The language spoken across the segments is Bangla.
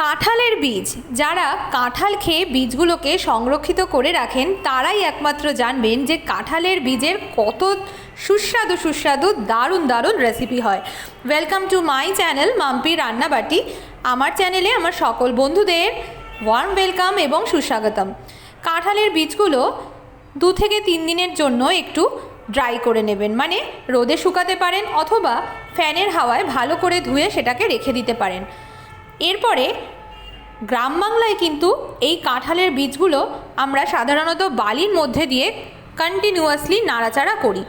কাঁঠালের বীজ। যারা কাঁঠাল খেয়ে বীজগুলোকে সংরক্ষিত করে রাখেন, তারাই একমাত্র জানবেন যে কাঁঠালের বীজের কত সুস্বাদু সুস্বাদু, দারুণ দারুণ রেসিপি হয়। Welcome to my channel Mampi Rannabati. আমার চ্যানেলে আমার সকল বন্ধুদের ওয়ার্ম ওয়েলকাম এবং সুস্বাগতম। কাঁঠালের বীজগুলো দু থেকে তিন দিনের জন্য একটু ড্রাই করে নেবেন। মানে রোদে শুকাতে পারেন অথবা ফ্যানের হাওয়ায় ভালো করে ধুয়ে সেটাকে রেখে দিতে পারেন। এরপরে গ্রাম বাংলায় কিন্তু এই কাঁঠালের বীজগুলো আমরা সাধারণত বালির মধ্যে দিয়ে কন্টিনিউয়াসলি নাড়াচাড়া করি।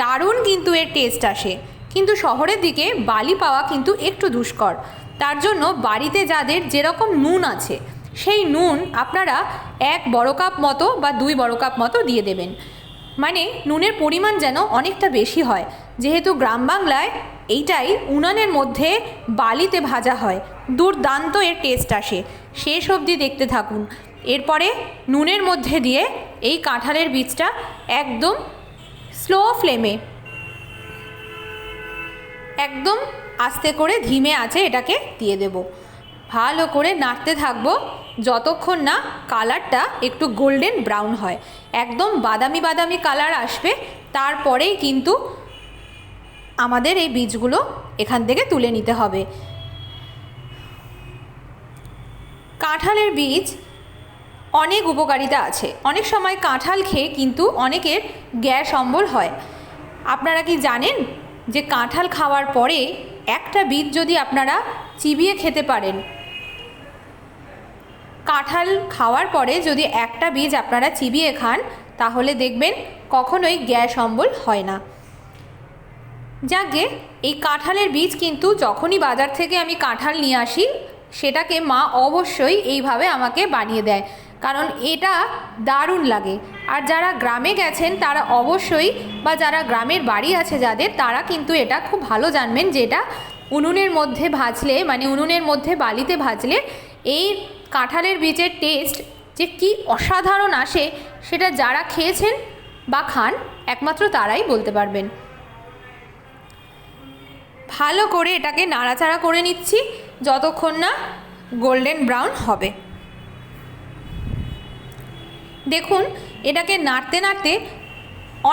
দারুণ কিন্তু এর টেস্ট আসে। কিন্তু শহরের দিকে বালি পাওয়া কিন্তু একটু দুষ্কর। তার জন্য বাড়িতে যাদের যেরকম নুন আছে, সেই নুন আপনারা এক বড় কাপ মতো বা দুই বড় কাপ মতো দিয়ে দেবেন। মানে নুনের পরিমাণ যেন অনেকটা বেশি হয়। যেহেতু গ্রাম বাংলায় এইটাই উনানের মধ্যে বালিতে ভাজা হয়। দুর্দান্ত এর টেস্ট আসে। শেষ অবধি দেখতে থাকুন। এরপরে নুনের মধ্যে দিয়ে এই কাঁঠালের বীজটা একদম স্লো ফ্লেমে একদম আস্তে করে ধিমে আছে এটাকে দিয়ে দেব। ভালো করে নাড়তে থাকব। যতক্ষণ না কালারটা একটু গোল্ডেন ব্রাউন হয়। একদম বাদামি বাদামি কালার আসবে। তারপরেই কিন্তু আমাদের এই বীজগুলো এখান থেকে তুলে নিতে হবে। কাঁঠালের বীজ অনেক উপকারিতা আছে। অনেক সময় কাঁঠাল খেয়ে কিন্তু অনেকের গ্যাস অম্বল হয়। আপনারা কি জানেন যে কাঁঠাল খাওয়ার পরে একটা বীজ যদি আপনারা চিবিয়ে খেতে পারেন কাঁঠাল খাওয়ার পরে যদি একটা বীজ আপনারা চিবিয়ে খান, তাহলে দেখবেন কখনোই গ্যাস অম্বল হয় না। যাকে, এই কাঁঠালের বীজ কিন্তু যখনই বাজার থেকে আমি কাঁঠাল নিয়ে আসি, সেটাকে মা অবশ্যই এইভাবে আমাকে বানিয়ে দেয়। কারণ এটা দারুণ লাগে। আর যারা গ্রামে গেছেন, তারা অবশ্যই, বা যারা গ্রামের বাড়ি আছে যাদের, তারা কিন্তু এটা খুব ভালো জানবেন যে এটা উনুনের মধ্যে ভাজলে মানে উনুনের মধ্যে বালিতে ভাজলে এই কাঁঠালের বীজের টেস্ট যে কি অসাধারণ আসে, সেটা যারা খেয়েছেন বা খান, একমাত্র তারাই বলতে পারবেন। ভালো করে এটাকে নাড়াচাড়া করে নিচ্ছি, যতক্ষণ না গোল্ডেন ব্রাউন হবে। দেখুন, এটাকে নাড়তে নাড়তে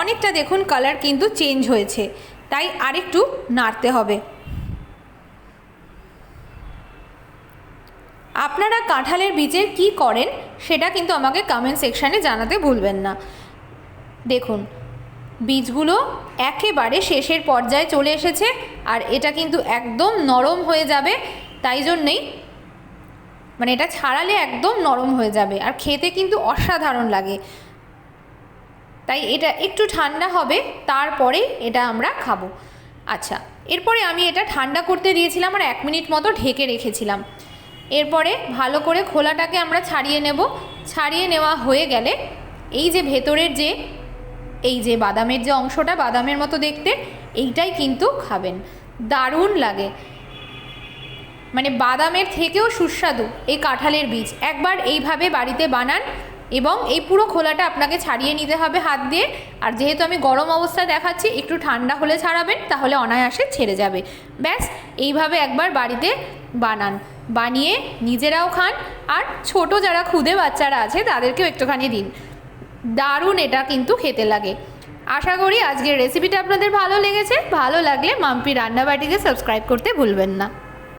অনেকটা দেখুন কালার কিন্তু চেঞ্জ হয়েছে, তাই আরেকটু নাড়তে হবে। আপনারা কাঁঠালের বীজের কি করেন, সেটা কিন্তু আমাকে কমেন্ট সেকশানে জানাতে ভুলবেন না। দেখুন, বীজগুলো একেবারে শেষের পর্যায়ে চলে এসেছে, আর এটা কিন্তু একদম নরম হয়ে যাবে, তাই জন্যেই মানে এটা ছাড়ালে একদম নরম হয়ে যাবে, আর খেতে কিন্তু অসাধারণ লাগে। তাই এটা একটু ঠান্ডা হবে, তারপরে এটা আমরা খাব। আচ্ছা এরপরে আমি এটা ঠান্ডা করতে দিয়েছিলাম আর এক মিনিট মতো ঢেকে রেখেছিলাম। এরপরে ভালো করে খোলাটাকে আমরা ছাড়িয়ে নেব। ছাড়িয়ে নেওয়া হয়ে গেলে এই যে ভেতরের যে, এই যে বাদামের যে অংশটা বাদামের মতো দেখতে, এইটাই কিন্তু খাবেন। দারুণ লাগে। মানে বাদামের থেকেও সুস্বাদু এই কাঁঠালের বীজ। একবার এইভাবে বাড়িতে বানান এবং এই পুরো খোলাটা আপনাকে ছাড়িয়ে নিতে হবে হাত দিয়ে। আর যেহেতু আমি গরম অবস্থায় দেখাচ্ছি, একটু ঠান্ডা হলে ছাড়াবেন, তাহলে অনায়াসে ছেড়ে যাবে। ব্যাস, এইভাবে একবার বাড়িতে বানান। বানিয়ে নিজেরাও খান আর ছোট যারা খুদে বাচ্চারা আছে তাদেরকেও একটুখানি দিন। দারুণ এটা কিন্তু খেতে লাগে। আশা করি আজকের রেসিপিটা আপনাদের ভালো লেগেছে। ভালো লাগলে মাম্পি রান্নাবাটিকে সাবস্ক্রাইব করতে ভুলবেন না।